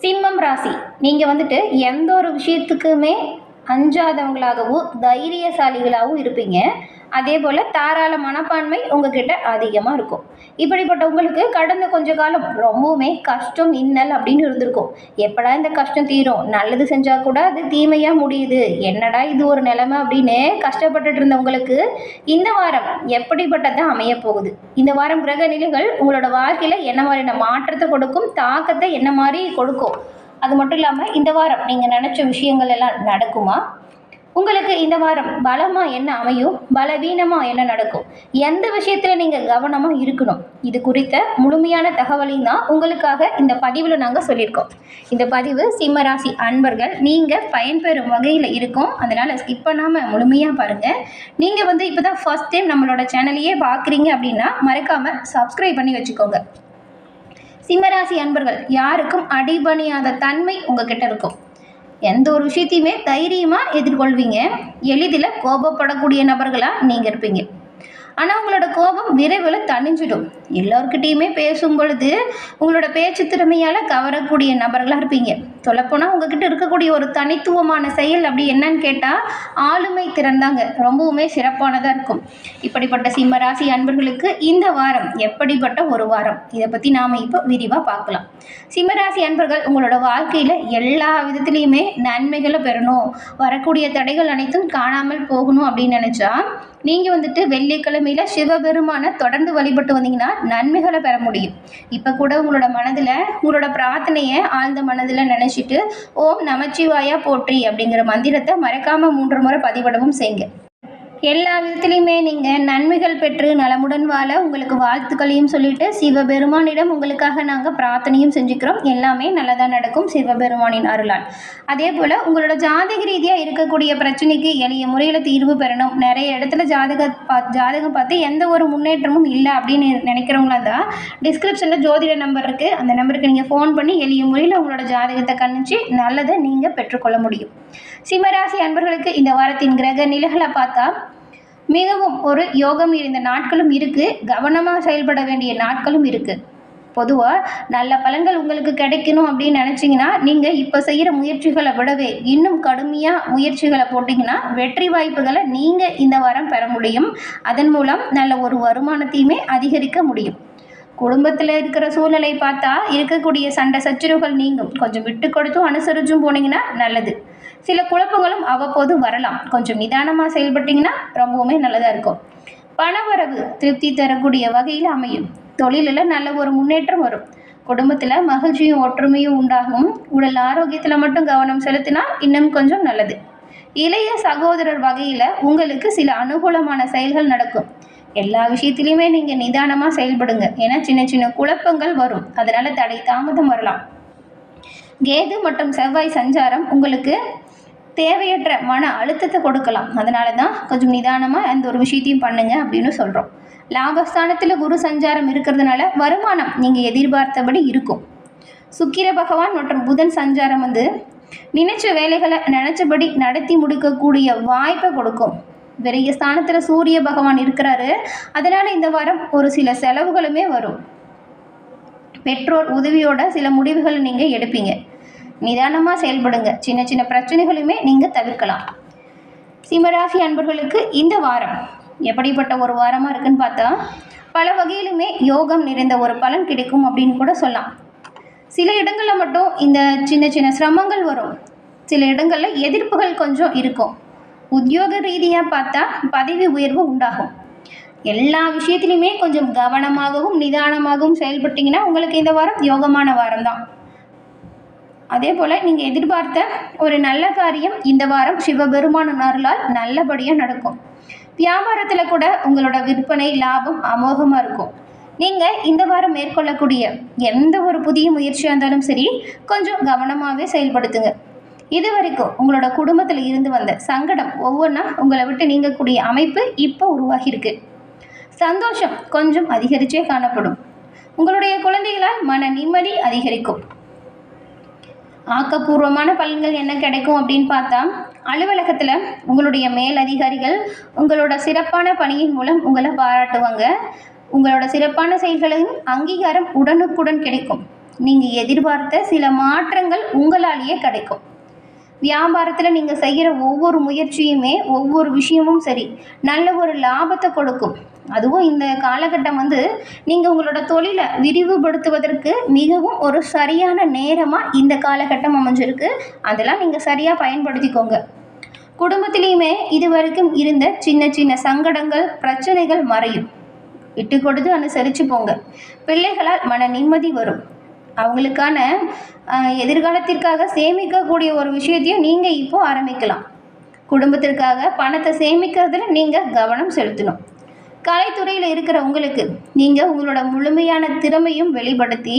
சிம்மம் ராசி. நீங்கள் வந்துட்டு எந்த ஒரு விஷயத்துக்குமே அஞ்சாதவங்களாகவும் தைரியசாலிகளாகவும் இருப்பீங்க. அதே போல் தாராள மனப்பான்மை உங்ககிட்ட அதிகமாக இருக்கும். இப்படிப்பட்ட உங்களுக்கு கடந்த கொஞ்ச காலம் ரொம்பவுமே கஷ்டம் இன்னல் அப்படின்னு இருந்திருக்கும். எப்படா இந்த கஷ்டம் தீரும்? நல்லது செஞ்சால் கூட அது தீமையாக முடியுது. என்னடா இது ஒரு நிலைமை அப்படின்னு கஷ்டப்பட்டுட்டு இருந்தவங்களுக்கு இந்த வாரம் எப்படிப்பட்டதான் அமைய போகுது? இந்த வாரம் கிரக நிலைகள் உங்களோட வாழ்க்கையில் என்ன மாதிரியான மாற்றத்தை கொடுக்கும்? தாக்கத்தை என்ன மாதிரி கொடுக்கும்? அது மட்டும் இல்லாமல் இந்த வாரம் நீங்கள் நினச்ச விஷயங்கள் எல்லாம் நடக்குமா? உங்களுக்கு இந்த வாரம் பலமாக என்ன அமையும்? பலவீனமாக என்ன நடக்கும்? எந்த விஷயத்தில் நீங்கள் கவனமாக இருக்கணும்? இது குறித்த முழுமையான தகவலையும் தான் உங்களுக்காக இந்த பதிவில் நாங்கள் சொல்லியிருக்கோம். இந்த பதிவு சிம்மராசி அன்பர்கள் நீங்கள் பயன்பெறும் வகையில் இருக்கும். அதனால் ஸ்கிப் பண்ணாமல் முழுமையாக பாருங்கள் நீங்கள் வந்து இப்போ தான் ஃபஸ்ட் டைம் நம்மளோட சேனலையே பார்க்குறீங்க அப்படின்னா மறக்காமல் சப்ஸ்கிரைப் பண்ணி வச்சுக்கோங்க. சிம்மராசி அன்பர்கள் யாருக்கும் அடிபணியாத தன்மை உங்ககிட்ட இருக்கும். எந்த ஒரு விஷயத்தையுமே தைரியமாக எதிர்கொள்வீங்க. எளிதில் கோபப்படக்கூடிய நபர்களாக நீங்கள் இருப்பீங்க. ஆனால் உங்களோட கோபம் விரைவில் தணிஞ்சிடும். எல்லோருக்கிட்டேயுமே பேசும் பொழுது உங்களோட பேச்சு திறமையால் கவரக்கூடிய நபர்களாக இருப்பீங்க. சொல்லப்போனால் உங்ககிட்ட இருக்கக்கூடிய ஒரு தனித்துவமான செயல் அப்படி என்னன்னு கேட்டால் ஆளுமை திறந்தாங்க ரொம்பவுமே சிறப்பானதாக இருக்கும். இப்படிப்பட்ட சிம்மராசி அன்பர்களுக்கு இந்த வாரம் எப்படிப்பட்ட ஒரு வாரம்? இதை பற்றி நாம் இப்போ விரிவாக பார்க்கலாம். சிம்மராசி அன்பர்கள் உங்களோட வாழ்க்கையில் எல்லா விதத்துலேயுமே நன்மைகளை பெறணும். வரக்கூடிய தடைகள் அனைத்தும் காணாமல் போகணும் அப்படின்னு நினச்சா நீங்கள் வந்துட்டு வெள்ளிக்கிழமையில் சிவபெருமானை தொடர்ந்து வழிபட்டு வந்தீங்கன்னா நன்மைகளை பெற முடியும். இப்போ கூட உங்களோட மனதில் உங்களோட பிரார்த்தனையை ஆழ்ந்த மனதில் நினச்சிட்டு ஓம் நமச்சிவாயா போற்றி அப்படிங்கிற மந்திரத்தை மறக்காமல் மூன்று முறை பதிவிடவும் செய்யுங்க. எல்லா விதத்துலேயுமே நீங்கள் நன்மைகள் பெற்று நலமுடன் வாழ உங்களுக்கு வாழ்த்துக்களையும் சொல்லிட்டு சிவபெருமானிடம் உங்களுக்காக நாங்கள் பிரார்த்தனையும் செஞ்சுக்கிறோம். எல்லாமே நல்லதாக நடக்கும். சிவபெருமானின் அருளால். அதே போல் உங்களோட ஜாதக ரீதியாக இருக்கக்கூடிய பிரச்சனைக்கு எளிய முறையில் தீர்வு பெறணும். நிறைய இடத்துல ஜாதக பா ஜாதகம் பார்த்து எந்த ஒரு முன்னேற்றமும் இல்லை அப்படின்னு நினைக்கிறவங்களா தான் டிஸ்கிரிப்ஷனில் ஜோதிட நம்பர் இருக்குது அந்த நம்பருக்கு நீங்கள் ஃபோன் பண்ணி எளிய முறையில் உங்களோட ஜாதகத்தை கணிச்சு நல்லதை நீங்கள் பெற்றுக்கொள்ள முடியும். சிம்மராசி அன்பர்களுக்கு இந்த வாரத்தின் கிரக நிலைகளை பார்த்தா மிகவும் ஒரு யோகம் இருந்த நாட்களும் இருக்குது கவனமாக செயல்பட வேண்டிய நாட்களும் இருக்குது பொதுவாக நல்ல பலன்கள் உங்களுக்கு கிடைக்கணும் அப்படின்னு நினச்சிங்கன்னா நீங்கள் இப்போ செய்கிற முயற்சிகளை விடவே இன்னும் கடுமையாக முயற்சிகளை போட்டிங்கன்னா வெற்றி வாய்ப்புகளை நீங்கள் இந்த வாரம் பெற முடியும். அதன் மூலம் நல்ல ஒரு வருமானத்தையுமே அதிகரிக்க முடியும். குடும்பத்தில் இருக்கிற சூழ்நிலை பார்த்தா இருக்கக்கூடிய சண்டை சச்சரவுகள் நீங்கும். கொஞ்சம் விட்டு கொடுத்தும் அனுசரிச்சும் போனீங்கன்னா நல்லது. சில குழப்பங்களும் அவ்வப்போது வரலாம். கொஞ்சம் நிதானமாக செயல்பட்டிங்கன்னா ரொம்பவுமே நல்லதாக இருக்கும். பணவரவு திருப்தி தரக்கூடிய வகையில் அமையும். தொழிலில் நல்ல ஒரு முன்னேற்றம் வரும். குடும்பத்தில் மகிழ்ச்சியும் ஒற்றுமையும் உண்டாகும். உடல் ஆரோக்கியத்தில் மட்டும் கவனம் செலுத்தினா இன்னும் கொஞ்சம் நல்லது. இளைய சகோதரர் வகையில் உங்களுக்கு சில அனுகூலமான செயல்கள் நடக்கும். எல்லா விஷயத்துலையுமே நீங்கள் நிதானமாக செயல்படுங்க. ஏன்னா சின்ன சின்ன குழப்பங்கள் வரும். அதனால் தடை தாமதம் வரலாம். கேது மற்றும் செவ்வாய் சஞ்சாரம் உங்களுக்கு தேவையற்ற மன அழுத்தத்தை கொடுக்கலாம். அதனால தான் கொஞ்சம் நிதானமாக எந்த ஒரு விஷயத்தையும் பண்ணுங்க அப்படின்னு சொல்கிறோம் லாபஸ்தானத்தில் குரு சஞ்சாரம் இருக்கிறதுனால வருமானம் நீங்கள் எதிர்பார்த்தபடி இருக்கும். சுக்கிர பகவான் மற்றும் புதன் சஞ்சாரம் வந்து நினைச்ச வேலைகளை நினச்சபடி நடத்தி முடிக்கக்கூடிய வாய்ப்பை கொடுக்கும். பெரிய ஸ்தானத்தில் சூரிய பகவான் இருக்கிறாரு. அதனால் இந்த வாரம் ஒரு சில செலவுகளுமே வரும். பெற்றோர் உதவியோட சில முடிவுகளை நீங்கள் எடுப்பீங்க. நிதானமாக செயல்படுங்க. சின்ன சின்ன பிரச்சனைகளுமே நீங்கள் தவிர்க்கலாம். சிம்மராசி அன்பர்களுக்கு இந்த வாரம் எப்படிப்பட்ட ஒரு வாரமாக இருக்குன்னு பார்த்தா பல வகையிலுமே யோகம் நிறைந்த ஒரு பலன் கிடைக்கும் அப்படின்னு கூட சொல்லலாம். சில இடங்களில் மட்டும் இந்த சின்ன சின்ன சிரமங்கள் வரும். சில இடங்களில் எதிர்ப்புகள் கொஞ்சம் இருக்கும். உத்தியோக ரீதியாக பார்த்தா பதவி உயர்வு உண்டாகும். எல்லா விஷயத்துலையுமே கொஞ்சம் கவனமாகவும் நிதானமாகவும் செயல்பட்டிங்கன்னா உங்களுக்கு இந்த வாரம் யோகமான வாரம் தான். அதே போல் நீங்கள் எதிர்பார்த்த ஒரு நல்ல காரியம் இந்த வாரம் சிவபெருமான அருளால் நல்லபடியாக நடக்கும். வியாபாரத்தில் கூட உங்களோட விற்பனை லாபம் அமோகமாக இருக்கும். நீங்கள் இந்த வாரம் மேற்கொள்ளக்கூடிய எந்த ஒரு புதிய முயற்சியாக இருந்தாலும் சரி கொஞ்சம் கவனமாகவே செயல்படுத்துங்க. இது வரைக்கும் உங்களோட குடும்பத்தில் இருந்து வந்த சங்கடம் ஒவ்வொன்றா உங்களை விட்டு நீங்கக்கூடிய அமைப்பு இப்போ உருவாகியிருக்கு. சந்தோஷம் கொஞ்சம் அதிகரிச்சே காணப்படும். உங்களுடைய குழந்தைகளால் மன நிம்மதி அதிகரிக்கும். ஆக்கப்பூர்வமான பலன்கள் என்ன கிடைக்கும் அப்படின்னு பார்த்தா அலுவலகத்தில் உங்களுடைய மேல் அதிகாரிகள் உங்களோட சிறப்பான பணியின் மூலம் உங்களை பாராட்டுவாங்க. உங்களோட சிறப்பான செயல்களின் அங்கீகாரம் உடனுக்குடன் கிடைக்கும். நீங்கள் எதிர்பார்த்த சில மாற்றங்கள் உங்களாலேயே கிடைக்கும். வியாபாரத்தில் நீங்கள் செய்கிற ஒவ்வொரு முயற்சியுமே ஒவ்வொரு விஷயமும் சரி நல்ல ஒரு லாபத்தை கொடுக்கும். அதுவும் இந்த காலகட்டம் வந்து நீங்கள் உங்களோட தொழிலை விரிவுபடுத்துவதற்கு மிகவும் ஒரு சரியான நேரமாக இந்த காலகட்டம் அமைஞ்சிருக்கு. அதெல்லாம் நீங்கள் சரியாக பயன்படுத்திக்கோங்க. குடும்பத்திலையுமே இது வரைக்கும் இருந்த சின்ன சின்ன சங்கடங்கள் பிரச்சனைகள் மறையும். விட்டு கொடுத்து அனுசரித்து போங்க. பிள்ளைகளால் மன நிம்மதி வரும். அவங்களுக்கான எதிர்காலத்திற்காக சேமிக்கக்கூடிய ஒரு விஷயத்தையும் நீங்கள் இப்போ ஆரம்பிக்கலாம். குடும்பத்திற்காக பணத்தை சேமிக்கிறதுல நீங்கள் கவனம் செலுத்தணும். கலைத்துறையில் இருக்கிற உங்களுக்கு நீங்கள் உங்களோட முழுமையான திறமையும் வெளிப்படுத்தி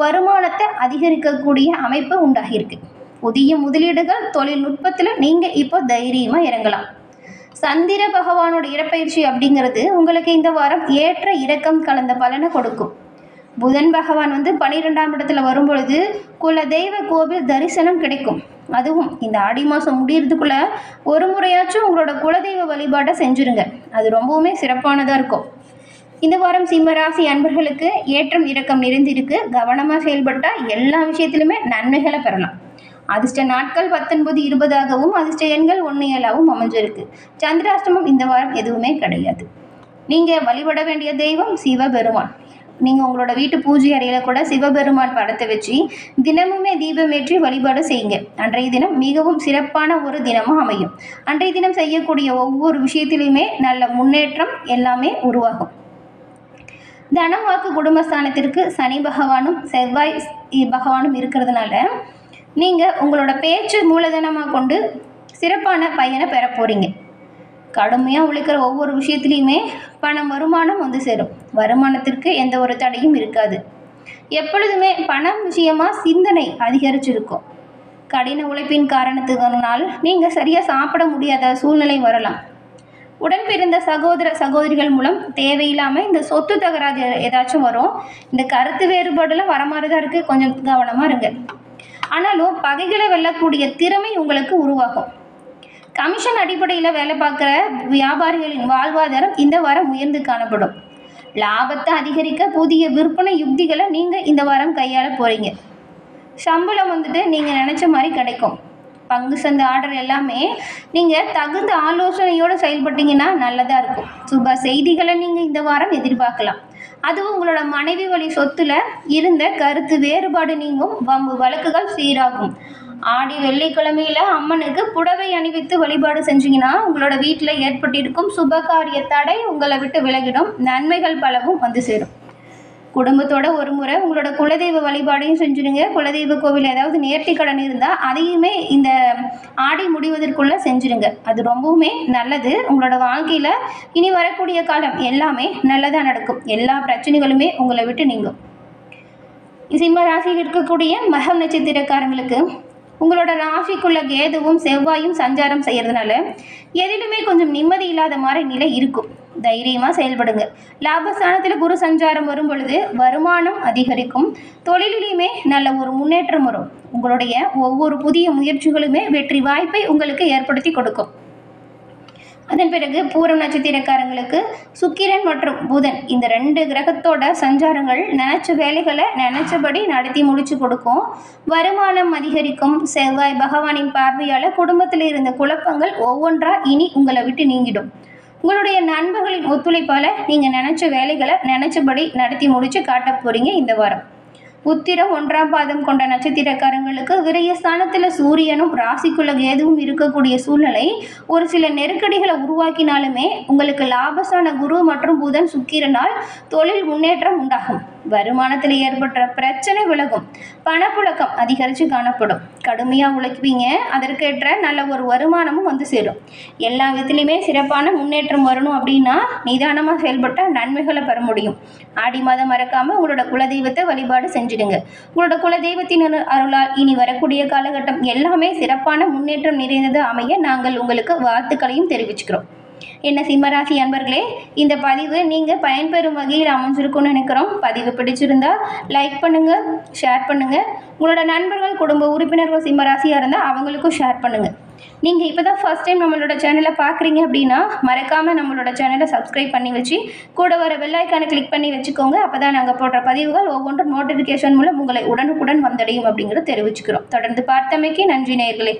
வருமானத்தை அதிகரிக்கக்கூடிய அமைப்பு உண்டாகியிருக்கு. புதிய முதலீடுகள் தொழில்நுட்பத்தில் நீங்கள் இப்போ தைரியமாக இறங்கலாம். சந்திர பகவானோட இடப்பயிற்சி அப்படிங்கிறது உங்களுக்கு இந்த வாரம் ஏற்ற இறக்கம் கலந்த பலனை கொடுக்கும். புதன் பகவான் வந்து பனிரெண்டாம் இடத்துல வரும்பொழுது குல தெய்வ கோவில் தரிசனம் கிடைக்கும். அதுவும் இந்த ஆடி மாதம் முடியறதுக்குள்ள ஒரு முறையாச்சும் உங்களோட குலதெய்வ வழிபாட்டை செஞ்சுருங்க. அது ரொம்பவுமே சிறப்பானதாக இருக்கும். இந்த வாரம் சிம்மராசி அன்பர்களுக்கு ஏற்றம் இறக்கம் நிறைந்திருக்கு. கவனமாக செயல்பட்டால் எல்லா விஷயத்திலுமே நன்மைகளை பெறலாம். அதிர்ஷ்ட நாட்கள் பத்தொன்பது இருபதாகவும் அதிர்ஷ்ட எண்கள் ஒன்று ஏழாகவும் அமைஞ்சிருக்கு. சந்திராஷ்டமம் இந்த வாரம் எதுவுமே கிடையாது. நீங்கள் வழிபட வேண்டிய தெய்வம் சிவபெருமான். நீங்கள் உங்களோட வீட்டு பூஜை அறையில் கூட சிவபெருமான் படத்தை வச்சு தினமுமே தீபமேற்றி வழிபாடு செய்யுங்க. அன்றைய தினம் மிகவும் சிறப்பான ஒரு தினமாக அமையும். அன்றைய தினம் செய்யக்கூடிய ஒவ்வொரு விஷயத்திலையுமே நல்ல முன்னேற்றம் எல்லாமே உருவாகும். தனம் வாக்கு குடும்பஸ்தானத்திற்கு சனி பகவானும் செவ்வாய் பகவானும் இருக்கிறதுனால நீங்கள் உங்களோட பேச்சு மூலதனமாக கொண்டு சிறப்பான பயனை பெற போகிறீங்க கடுமையாக உழைக்கிற ஒவ்வொரு விஷயத்துலையுமே பணம் வருமானம் வந்து சேரும். வருமானத்திற்கு எந்த ஒரு தடையும் இருக்காது. எப்பொழுதுமே பணம் விஷயமா சிந்தனை அதிகரிச்சிருக்கும். கடின உழைப்பின் காரணத்துக்குனால் நீங்கள் சரியாக சாப்பிட முடியாத சூழ்நிலை வரலாம். உடன் பிறந்த சகோதர சகோதரிகள் மூலம் தேவையில்லாமல் இந்த சொத்து தகராறு ஏதாச்சும் வரும். இந்த கருத்து வேறுபாடுலாம் வர மாதிரி தான் இருக்குது கொஞ்சம் கவனமாக இருங்க. ஆனாலும் பகைகளை வெல்லக்கூடிய திறமை உங்களுக்கு உருவாகும். கமிஷன் அடிப்படையில் வேலை பார்க்குற வியாபாரிகளின் வாழ்வாதாரம் இந்த வாரம் உயர்ந்து காணப்படும். லாபத்தை அதிகரிக்க புதிய விற்பனை யுக்திகளை நீங்கள் இந்த வாரம் கையாள போகிறீங்க சம்பளம் வந்துட்டு நீங்கள் நினச்ச மாதிரி கிடைக்கும். பங்கு சந்தை ஆர்டர் எல்லாமே நீங்கள் தகுந்த ஆலோசனையோடு செயல்பட்டீங்கன்னா நல்லதாக இருக்கும். சுப செய்திகளை நீங்கள் இந்த வாரம் எதிர்பார்க்கலாம். அதுவும் உங்களோட மனைவி வழி சொத்துல இருந்த கருத்து வேறுபாடு நீங்கும். வம்பு வழக்குகள் சீராகும். ஆடி வெள்ளிக்கிழமையில அம்மனுக்கு புடவை அணிவித்து வழிபாடு செஞ்சீங்கன்னா உங்களோட வீட்டில் ஏற்பட்டிருக்கும் சுபகாரிய தடை உங்களை விட்டு விலகிடும். நன்மைகள் பலவும் வந்து சேரும். குடும்பத்தோட ஒரு முறை உங்களோட குலதெய்வ வழிபாடையும் செஞ்சுடுங்க. குலதெய்வ கோவில் ஏதாவது நேர்த்தி கடன் இருந்தால் அதையுமே இந்த ஆடி முடிவதற்குள்ளே செஞ்சுடுங்க. அது ரொம்பவுமே நல்லது. உங்களோட வாழ்க்கையில் இனி வரக்கூடிய காலம் எல்லாமே நல்லதாக நடக்கும். எல்லா பிரச்சனைகளுமே உங்களை விட்டு நீங்கும். சிம்ம ராசியில் இருக்கக்கூடிய மகம் நட்சத்திரக்காரங்களுக்கு உங்களோட ராசிக்குள்ள கேதுவும் செவ்வாயும் சஞ்சாரம் செய்யறதுனால எதிலுமே கொஞ்சம் நிம்மதி இல்லாத மாதிரி நிலை இருக்கும். தைரியமாக செயல்படுங்க. லாபஸ்தானத்தில் குரு சஞ்சாரம் வரும் பொழுது வருமானம் அதிகரிக்கும். தொழிலிலையுமே நல்ல ஒரு முன்னேற்றம் வரும். உங்களுடைய ஒவ்வொரு புதிய முயற்சிகளுமே வெற்றி வாய்ப்பை உங்களுக்கு ஏற்படுத்தி கொடுக்கும். அதன் பிறகு பூரம் நட்சத்திரக்காரங்களுக்கு சுக்கிரன் மற்றும் புதன் இந்த ரெண்டு கிரகத்தோட சஞ்சாரங்கள் நினச்ச வேலைகளை நினச்சபடி நடத்தி முடிச்சு கொடுக்கும். வருமானம் அதிகரிக்கும். செவ்வாய் பகவானின் பார்வையால் குடும்பத்தில் இருந்த குழப்பங்கள் ஒவ்வொன்றா இனி உங்களை விட்டு நீங்கிடும். உங்களுடைய நண்பர்களின் ஒத்துழைப்பால் நீங்கள் நினச்ச வேலைகளை நினச்சபடி நடத்தி முடிச்சு காட்ட போகிறீங்க இந்த வாரம். உத்திரம் ஒன்றாம் பாதம் கொண்ட நட்சத்திரக்காரங்களுக்கு விரயஸ்தானத்தில் சூரியனும் ராசிக்குள்ள கேதுவும் இருக்கக்கூடிய சூழ்நிலை. ஒரு சில நெருக்கடிகளை உருவாக்கினாலுமே உங்களுக்கு லாபசான குரு மற்றும் புதன் சுக்கிரனால் தொழில் முன்னேற்றம் உண்டாகும். வருமானத்தில் ஏற்பட்ட பிரச்சனை விலகும். பணப்புழக்கம் அதிகரித்து காணப்படும். கடுமையாக உழைப்பீங்க. அதற்கேற்ற நல்ல ஒரு வருமானமும் வந்து சேரும். எல்லா விதத்துலையுமே சிறப்பான முன்னேற்றம் வரணும் அப்படின்னா நிதானமாக செயல்பட்டால் நன்மைகளை பெற முடியும். ஆடி மாதம் மறக்காமல் உங்களோட குலதெய்வத்தை வழிபாடு செஞ்சிடுங்க. உங்களோட குலதெய்வத்தின் அருளால் இனி வரக்கூடிய காலகட்டம் எல்லாமே சிறப்பான முன்னேற்றம் நிறைந்தது அமைய நாங்கள் உங்களுக்கு வாழ்த்துக்களையும் தெரிவிச்சுக்கிறோம். என்ன சிம்மராசி அன்பர்களே இந்த பதிவு நீங்கள் பயன்பெறும் வகையில் அமைஞ்சிருக்கும்னு நினைக்கிறோம். பதிவு பிடிச்சிருந்தா லைக் பண்ணுங்கள் ஷேர் பண்ணுங்கள் உங்களோட நண்பர்கள் குடும்ப உறுப்பினர்கள் சிம்மராசியாக இருந்தால் அவங்களுக்கும் ஷேர் பண்ணுங்கள் நீங்கள் இப்போ தான் ஃபஸ்ட் டைம் நம்மளோட சேனலை பார்க்குறீங்க அப்படின்னா மறக்காமல் நம்மளோட சேனலை சப்ஸ்கிரைப் பண்ணி வச்சு கூட வர வெள்ளாய்க்கான கிளிக் பண்ணி வச்சுக்கோங்க. அப்போ தான் நாங்கள் போடுற பதிவுகள் ஒவ்வொன்றும் நோட்டிஃபிகேஷன் மூலம் உங்களை உடனுக்குடன் வந்தடையும் அப்படிங்கிறத தெரிவிச்சுக்கிறோம். தொடர்ந்து பார்த்தமைக்கு நன்றி நேர்களே